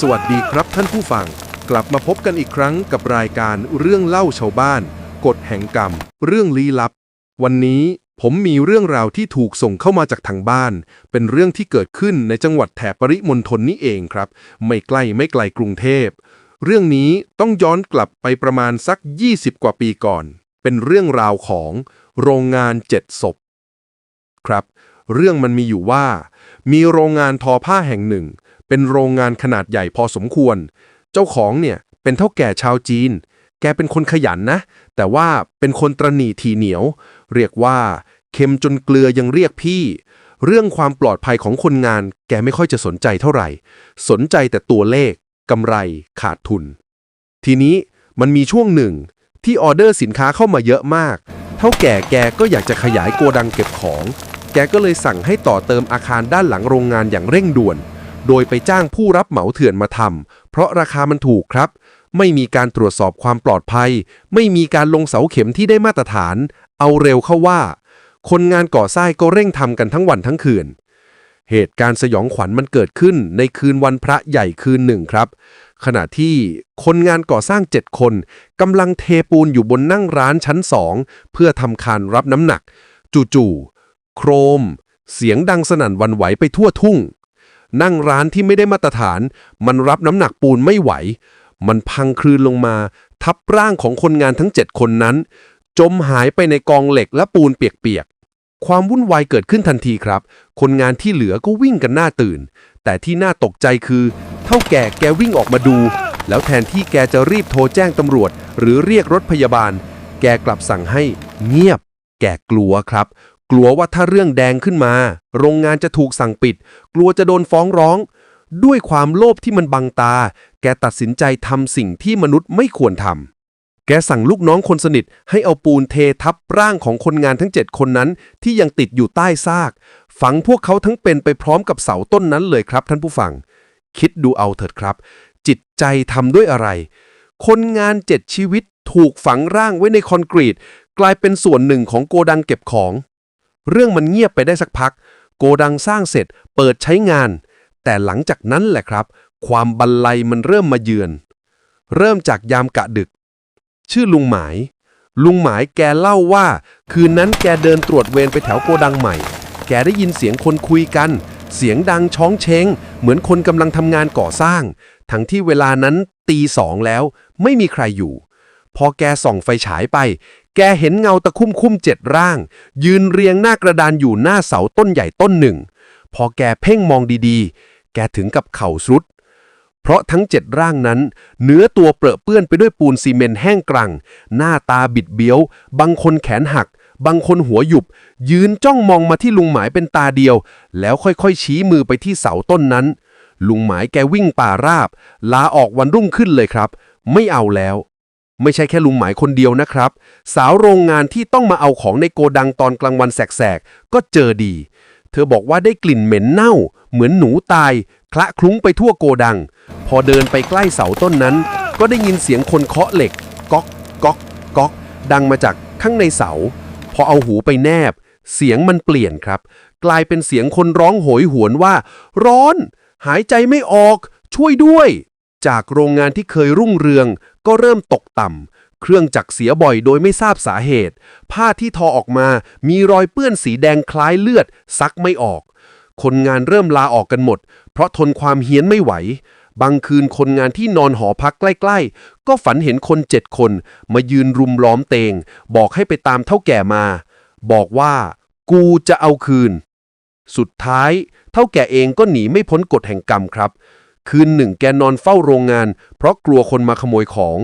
สวัสดีครับท่านผู้ฟัง กลับมาพบกันอีกครั้งกับรายการเรื่องเล่าชาวบ้าน กฎแห่งกรรม เรื่องลี้ลับ วันนี้ผมมีเรื่องราวที่ถูกส่งเข้ามาจากทางบ้าน เป็นเรื่องที่เกิดขึ้นในจังหวัดแถบปริมณฑลนี่เองครับ ไม่ใกล้ไม่ไกลกรุงเทพ เรื่องนี้ต้องย้อนกลับไปประมาณสัก 20 กว่าปีก่อน เป็นเรื่องราวของโรงงานเจ็ดศพ ครับ เรื่องมันมีอยู่ว่า มีโรงงานทอผ้าแห่งหนึ่ง เป็นโรงงานขนาดใหญ่พอสมควร เจ้าของเนี่ยเป็นเท่าแก่ชาวจีน แกเป็นคนขยันนะ แต่ว่าเป็นคนตรณีทีเหนียว เรียกว่าเค็มจนเกลือยังเรียกพี่ เรื่องความปลอดภัยของคนงาน แกไม่ค่อยจะสนใจเท่าไหร่ สนใจแต่ตัวเลขกำไรขาดทุน ทีนี้มันมีช่วงหนึ่งที่ออเดอร์สินค้าเข้ามาเยอะมาก เท่าแก่แกก็อยากจะขยายโกดังเก็บของ แกก็เลยสั่งให้ต่อเติมอาคารด้านหลังโรงงานอย่างเร่งด่วน โดยไปจ้างผู้รับเหมาเถื่อนมาทำเพราะราคามันถูกครับ ไม่มีการตรวจสอบความปลอดภัย ไม่มีการลงเสาเข็มที่ได้มาตรฐาน เอาเร็วเข้าว่า คนงานก่อสร้างก็เร่งทำกันทั้งวันทั้งคืน เหตุการณ์สยองขวัญมันเกิดขึ้นในคืนวันพระใหญ่คืนหนึ่งครับ ขณะที่คนงานก่อสร้างเจ็ดคนกำลังเทปูนอยู่บนนั่งร้านชั้นสองเพื่อทำคานรับน้ำหนัก จู่ๆโครม เสียงดังสนั่นวันไหวไปทั่วทุ่ง นั่งร้านที่ไม่ได้มาตรฐาน มันรับน้ำหนักปูนไม่ไหว มันพังคลืนลงมา ทับร่างของคนงานทั้งเจ็ดคนนั้น จมหายไปในกองเหล็กและปูนเปียกๆ ความวุ่นวายเกิดขึ้นทันทีครับ คนงานที่เหลือก็วิ่งกันหน้าตื่น แต่ที่น่าตกใจคือ เท่าแก่แกวิ่งออกมาดู แล้วแทนที่แกจะรีบโทรแจ้งตำรวจ หรือเรียกรถพยาบาล แกกลับสั่งให้เงียบ แกกลัวครับ กลัวว่าถ้าเรื่องแดงขึ้นมา โรงงานจะถูกสั่งปิด กลัวจะโดนฟ้องร้อง ด้วยความโลภที่มันบังตา แกตัดสินใจทำสิ่งที่มนุษย์ไม่ควรทำแกสั่งลูกน้องคนสนิท ให้เอาปูนเททับร่างของคนงานทั้ง 7 คนนั้น ที่ยังติดอยู่ใต้ซาก ฝังพวกเขาทั้งเป็นไปพร้อมกับเสาต้นนั้นเลยครับ ท่านผู้ฟัง คิดดูเอาเถิดครับ จิตใจทำด้วยอะไร คนงานเจ็ดชีวิตถูกฝังร่างไว้ในคอนกรีต กลายเป็นส่วนหนึ่งของโกดังเก็บของ เรื่องมันเงียบไปได้สักพัก โกดังสร้างเสร็จเปิดใช้งาน แต่หลังจากนั้นแหละครับ ความบันไลมันเริ่มมาเยือน เริ่มจากยามกะดึก ชื่อลุงหมาย ลุงหมายแกเล่าว่า คืนนั้นแกเดินตรวจเวรไปแถวโกดังใหม่ แกได้ยินเสียงคนคุยกัน เสียงดังช้องเชง เหมือนคนกำลังทำงานก่อสร้าง ทั้งที่เวลานั้นตีสองแล้ว ไม่มีใครอยู่ พอแกส่องไฟฉายไป แกเห็นเงาตะคุ่มคุ้มเจ็ดร่าง ยืนเรียงหน้ากระดานอยู่หน้าเสาต้นใหญ่ต้นหนึ่ง พอแกเพ่งมองดีๆ แกถึงกับเข่าสุด เพราะทั้งเจ็ดร่างนั้น เนื้อตัวเปรอะเปื้อนไปด้วยปูนซีเมนต์แห้งกรัง หน้าตาบิดเบี้ยว บางคนแขนหัก บางคนหัวหยุบ ยืนจ้องมองมาที่ลุงหมายเป็นตาเดียว แล้วค่อยๆชี้มือไปที่เสาต้นนั้น ลุงหมายแกวิ่งป่าราบ ลาออกวันรุ่งขึ้นเลยครับ ไม่เอาแล้ว ไม่ใช่แค่ลุงหมายคนเดียวนะครับ สาวโรงงานที่ต้องมาเอาของในโกดังตอนกลางวันแสกๆ ก็เจอดี เธอบอกว่าได้กลิ่นเหม็นเน่า เหมือนหนูตาย คละคลุ้งไปทั่วโกดัง พอเดินไปใกล้เสาต้นนั้น ก็ได้ยินเสียงคนเคาะเหล็ก ก๊อก ก๊อก ก๊อก ดังมาจากข้างในเสา พอเอาหูไปแนบ เสียงมันเปลี่ยนครับ กลายเป็นเสียงคนร้องโหยหวนว่า ร้อน หายใจไม่ออก ช่วยด้วยจากโรงงานที่เคยรุ่งเรือง ก็เริ่มตกต่ำ เครื่องจักรเสียบ่อยโดยไม่ทราบสาเหตุ ผ้าที่ทอออกมามีรอยเปื้อนสีแดงคล้ายเลือด ซักไม่ออก คนงานเริ่มลาออกกันหมด เพราะทนความเฮี้ยนไม่ไหว บางคืนคนงานที่นอนหอพักใกล้ ๆ ก็ฝันเห็นคนเจ็ดคน มายืนรุมล้อมเตง บอกให้ไปตามเท่าแก่มา บอกว่า กูจะเอาคืน สุดท้าย เท่าแก่เองก็หนีไม่พ้นกฎแห่งกรรมครับ คืนหนึ่งแกนอนเฝ้าโรงงาน เพราะกลัวคนมาขโมยของ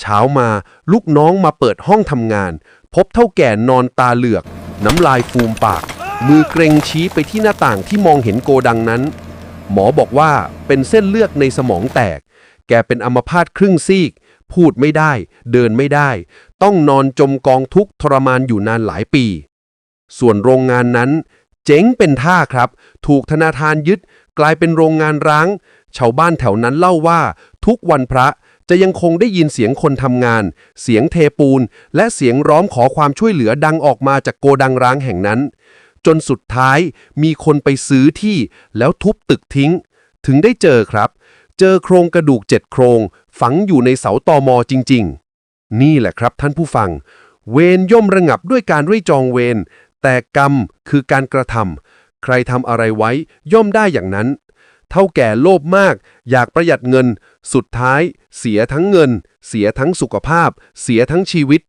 เช้ามาลูกน้องมาเปิดห้องทำงาน พบเท่าแก่นอนตาเหลือก น้ำลายฟูมปาก มือเกรงชี้ไปที่หน้าต่างที่มองเห็นโกดังนั้น หมอบอกว่าเป็นเส้นเลือดในสมองแตก แกเป็นอัมพาตครึ่งซีก พูดไม่ได้ เดินไม่ได้ ต้องนอนจมกองทุกข์ทรมานอยู่นานหลายปี ส่วนโรงงานนั้น เจ๊งเป็นท่าครับ ถูกธนาคารยึดกลายเป็นโรงงานร้าง ชาวบ้านแถวนั้นเล่าว่า ทุกวันพระจะยังคงได้ยินเสียงคนทำงาน เสียงเทปูน และเสียงร้องขอความช่วยเหลือดังออกมาจากโกดังร้างแห่งนั้น จนสุดท้ายมีคนไปซื้อที่แล้วทุบตึกทิ้ง ถึงได้เจอครับ เจอโครงกระดูกเจ็ดโครง ฝังอยู่ในเสาตอมอจริง ๆ นี่แหละครับท่านผู้ฟัง เวรย่อมระงับด้วยการไม่จองเวรแต่กรรมคือการกระทำใครทำอะไรไว้ย่อมได้อย่างนั้น เท่าแก่โลภมาก อยากประหยัดเงิน สุดท้าย เสียทั้งเงิน เสียทั้งสุขภาพ เสียทั้งชีวิต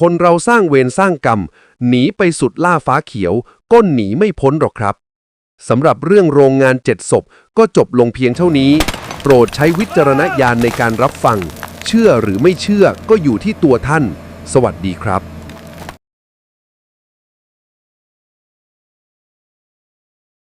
คนเราสร้างเวรสร้างกรรม หนีไปสุดล่าฟ้าเขียวก้นหนีไม่พ้นหรอกครับสำหรับเรื่องโรงงานเจ็ดศพก็จบลงเพียงเท่านี้ โปรดใช้วิจารณญาณในการรับฟัง เชื่อหรือไม่เชื่อก็อยู่ที่ตัวท่าน สวัสดีครับ